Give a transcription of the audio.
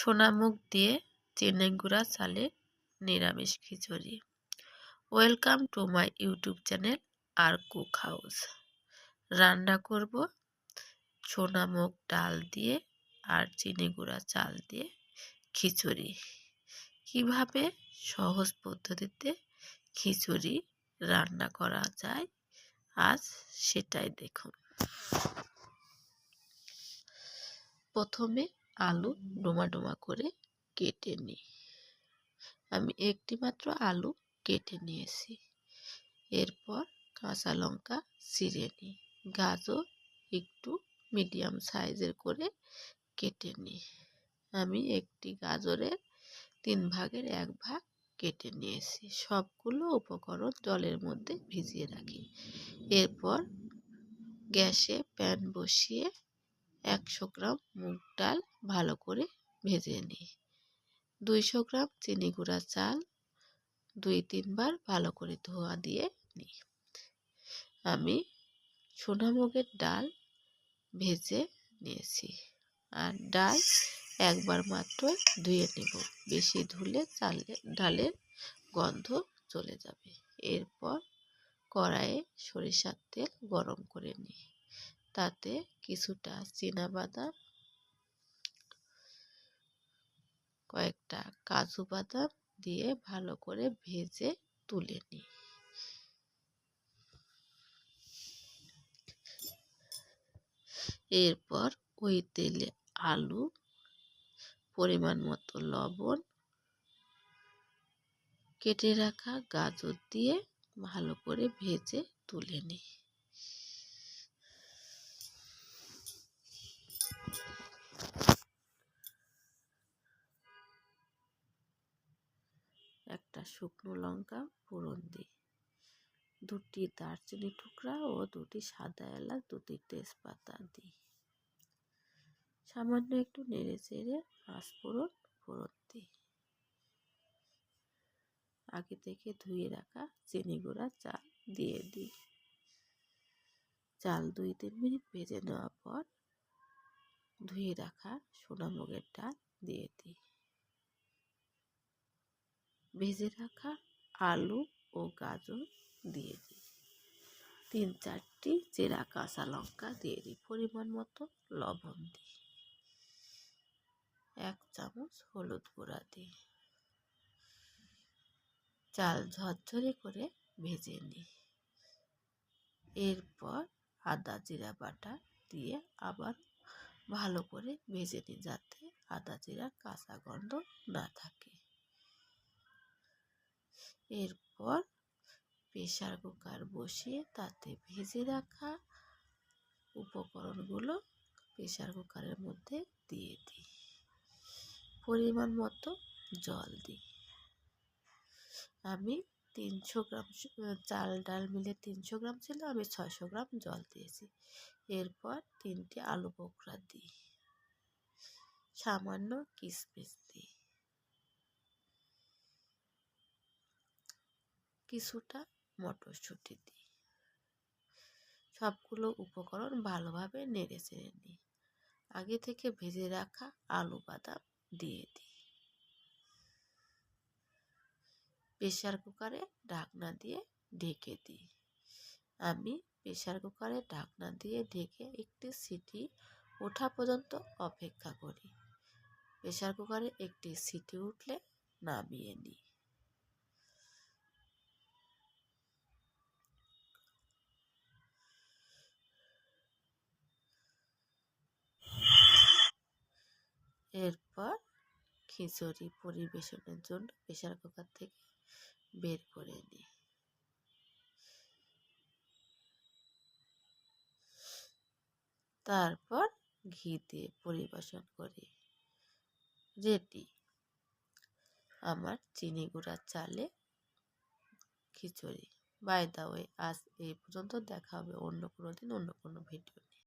সোনামুখ দিয়ে চিনি গুঁড়া চালে নিরামিষ খিচুড়ি। Welcome to my YouTube channel R cook house. রান্না করব সোনামুখ ডাল দিয়ে আর চিনি গুঁড়া চাল দিয়ে খিচুড়ি। কীভাবে সহজ পদ্ধতিতে খিচুড়ি রান্না করা যায় আজ সেটাই দেখুন। প্রথমে আলু ডোমা ডোমা করে কেটে নিই আমি একটি মাত্র আলু কেটে নিয়েছি। এরপর কাঁচা লঙ্কা ছিঁড়ে নিই গাজর একটু মিডিয়াম সাইজের করে কেটে নিই আমি একটি গাজরের তিন ভাগের এক ভাগ কেটে নিয়েছি। সবগুলো উপকরণ জলের মধ্যে ভিজিয়ে রাখি। এরপর গ্যাসে প্যান বসিয়ে একশো গ্রাম মুগ ডাল ভালো করে ভেজে নিই। দুইশো গ্রাম চিনি গুঁড়া চাল দুই তিনবার ভালো করে ধোয়া দিয়ে নিই। আমি সোনামুগের ডাল ভেজে নিয়েছি আর ডাল একবার মাত্র ধুয়ে নেব। বেশি ধুলে চালে, ডালের গন্ধ চলে যাবে। এরপর কড়াইয়ে সরিষার তেল গরম করে নিই। তাতে কিছুটা বাদাম কয়েকটা কাজু বাদাম দিয়ে ভালো করে ভেজে তুলে নিই। এরপর ওই তেলে আলু, পরিমাণ মতো লবণ, কেটে রাখা গাজর দিয়ে ভালো করে ভেজে তুলে নিই। একটা শুকনো লঙ্কা ফোড়ন দিই। দুটি দারচিনি টুকরা ও দুটি সাদা এলাচ, দুটি তেজপাতা দিই। সামান্য একটু নেড়ে চেড়ে পাঁচফোড়ন ফোড়ন দিই। আগে থেকে ধুয়ে রাখা চিনি গুঁড়া, চাল দিয়ে দিই। চাল দুই তিন মিনিট ভেজে নেওয়ার পর ধুয়ে রাখা সোনামুগের ডাল দিয়ে দিই। ভেজে রাখা আলু ও গাজর দিয়ে দিই। তিন চারটি চেরা কাঁচা লঙ্কা দিয়ে দিই পরিমাণ মতো লবণ দিই এক চামচ হলুদ গুঁড়া দিই চাল ঝরঝরে করে ভেজে নিই। এরপর আদা, জিরা, বাটা দিয়ে আবার ভালো করে ভেজে নিই যাতে আদা, জিরার কাঁচা গন্ধ না থাকে। এরপর প্রেশার কুকার বসিয়ে তাতে ভেজে রাখা উপকরণগুলো প্রেশার কুকারের মধ্যে দিয়ে দিই। পরিমাণ মতো জল দিই। আমি তিনশো গ্রাম চাল ডাল মিলে তিনশো গ্রাম ছিল, আমি ছশো গ্রাম জল দিয়েছি। এরপর তিনটে আলু বোখরা দিই। সামান্য কিশমিশ দিই কিছুটা মটরশুঁটি দিই। সবগুলো উপকরণ ভালোভাবে নেড়ে চেড়ে নিই। আগে থেকে ভেজে রাখা আলু বাদাম দিয়ে দিই। প্রেশার কুকারে ঢাকনা দিয়ে ঢেকে দিই। আমি প্রেশার কুকারে ঢাকনা দিয়ে ঢেকে একটি সিটি ওঠা পর্যন্ত অপেক্ষা করি। প্রেশার কুকারে একটি সিটি উঠলে নামিয়ে নিই। এরপর খিচুড়ি পরিবেশনের জন্য প্রেশার কুকার থেকে বের করে নিই। তারপর ঘি দিয়ে পরিবেশন করি। রেডি। আমার চিনি গুঁড়া চালে খিচুড়ি। বাই দা ওয়ে আজ এই পর্যন্ত দেখা হবে অন্য কোনো দিন, অন্য কোনো ভিডিও